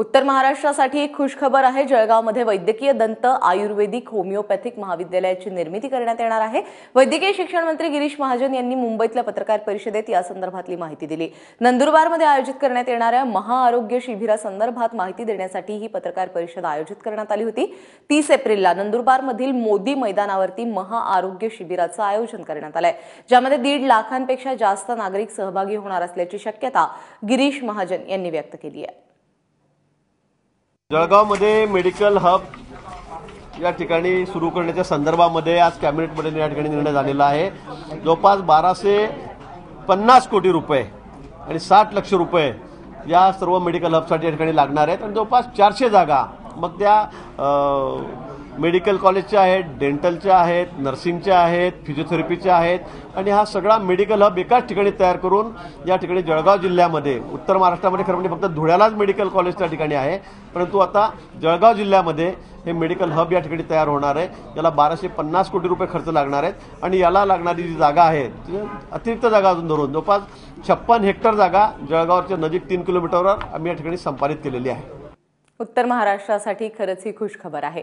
उत्तर महाराष्ट्रासाठी एक खुशखबर आहे. जळगावमध्ये वैद्यकीय दंत आयुर्वेदिक होमिओपॅथिक महाविद्यालयाची निर्मिती करण्यात येणार आहे. वैद्यकीय शिक्षण मंत्री गिरीश महाजन यांनी मुंबईतल्या पत्रकार परिषदेत या संदर्भातली माहिती दिली. नंदुरबारमध्ये आयोजित करण्यात येणाऱ्या महाआरोग्य शिबिरासंदर्भात माहिती देण्यासाठी ही पत्रकार परिषद आयोजित करण्यात आली होती. तीस एप्रिलला नंदुरबारमधील मोदी मैदानावरती महाआरोग्य शिबिराचं आयोजन करण्यात आलंय. ज्यामध्ये दीड लाखांपेक्षा जास्त नागरिक सहभागी होणार असल्याची शक्यता गिरीश महाजन यांनी व्यक्त केली आहे. जळगावमध्ये मेडिकल हब या ठिकाणी सुरू करण्याच्या संदर्भामध्ये आज कॅबिनेटमध्ये या ठिकाणी निर्णय झालेला आहे. जवळपास बाराशे पन्नास कोटी रुपये आणि साठ लक्ष रुपये या सर्व मेडिकल हबसाठी या ठिकाणी लागणार आहेत. आणि जवळपास चारशे जागा मग त्या मेडिकल कॉलेजच्या आहेत डेंटलच्या आहेत नर्सिंगच्या आहेत फिजिओथेरपीच्या आहेत आणि हा सगळा मेडिकल हब एकाच ठिकाणी तयार करून या ठिकाणी जळगाव जिल्ह्यामध्ये उत्तर महाराष्ट्रामध्ये खरं म्हणजे फक्त धुळ्यालाच मेडिकल कॉलेज त्या ठिकाणी आहे परंतु आता जळगाव जिल्ह्यामध्ये हे मेडिकल हब या ठिकाणी तयार होणार आहे. याला बाराशे पन्नास कोटी रुपये खर्च लागणार आहेत आणि याला लागणारी जी जागा आहे ती अतिरिक्त जागा अजून धरून जवळपास छप्पन हेक्टर जागा जळगावच्या नजीक तीन किलोमीटरवर आम्ही या ठिकाणी संपादित केलेली आहे. उत्तर महाराष्ट्रासाठी खरंच ही खुशखबर आहे.